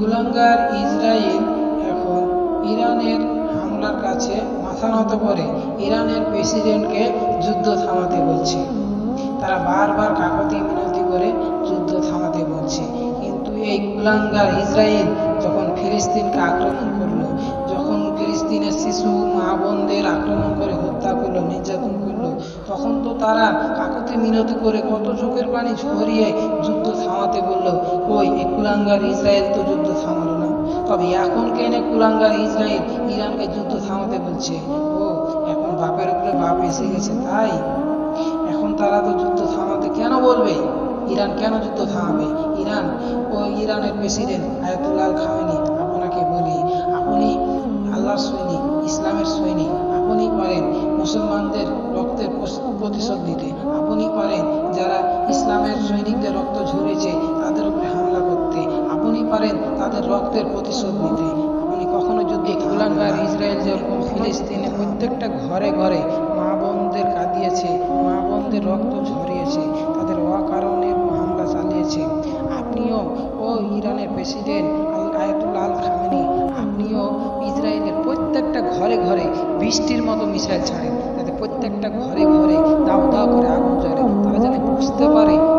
কুলাঙ্গার ইসরায়েল এখন ইরানের হামলার কাছে মাথা নত করে ইরানের প্রেসিডেন্টকে যুদ্ধ থামাতে বলছে। তারা বারবার কাকতি মিনতি করে যুদ্ধ থামাতে বলছে। কিন্তু এই কুলাঙ্গার ইসরায়েল যখন ফিলিস্তিনকে আক্রমণ করল, যখন ফিলিস্তিনের শিশু মা বোনদের আক্রমণ করে হত্যা করল, নির্যাতন করল, তখন তো তারা কাকতি মিনতি করে কত চোখের পানি ঝরিয়ে যুদ্ধ থামাতে বলল, কই কুলাঙ্গার ইসরায়েল তো যুদ্ধ থামালো না। তবে এখন কেন কুলাঙ্গার ইসরায়েল ইরানকে যুদ্ধ থামাতে বলছে? ও, এখন বাপের উপরে বাপ এসে গেছে, তাই? এখন তারা তো যুদ্ধ থামাতে কেন বলবে? ইরান কেন যুদ্ধ থামাবে? ইরান, ও ইরানের প্রেসিডেন্ট আয়াতুল্লাহ খামেনি আপনাকে বলি, আপনি আল্লাহর সৈনিক, ইসলামের সৈনিক পারেন মুসলমানদের রক্তের প্রতিশোধ নিতে। আপনি পারেন যারা ইসলামের সৈনিকদের রক্ত ঝরেছে তাদের উপরে হামলা করতে। আপনি পারেন তাদের রক্তের প্রতিশোধ নিতে। আপনি কখনো যদি কুলাঙ্গার ইসরায়েল যেরকম ফিলিস্তিনে প্রত্যেকটা ঘরে ঘরে মা বোনদের কাঁদিয়েছে, মা বোনদের রক্ত ঝরিয়েছে, তাদের অকারণে হামলা চালিয়েছে। আপনিও ও ইরানের প্রেসিডেন্ট বৃষ্টির মতো মিসাইল ছাড়ে। যাতে প্রত্যেকটা ঘরে ঘরে দাও দাও করে আগুন জ্বলে। তারা যেন বুঝতে পারে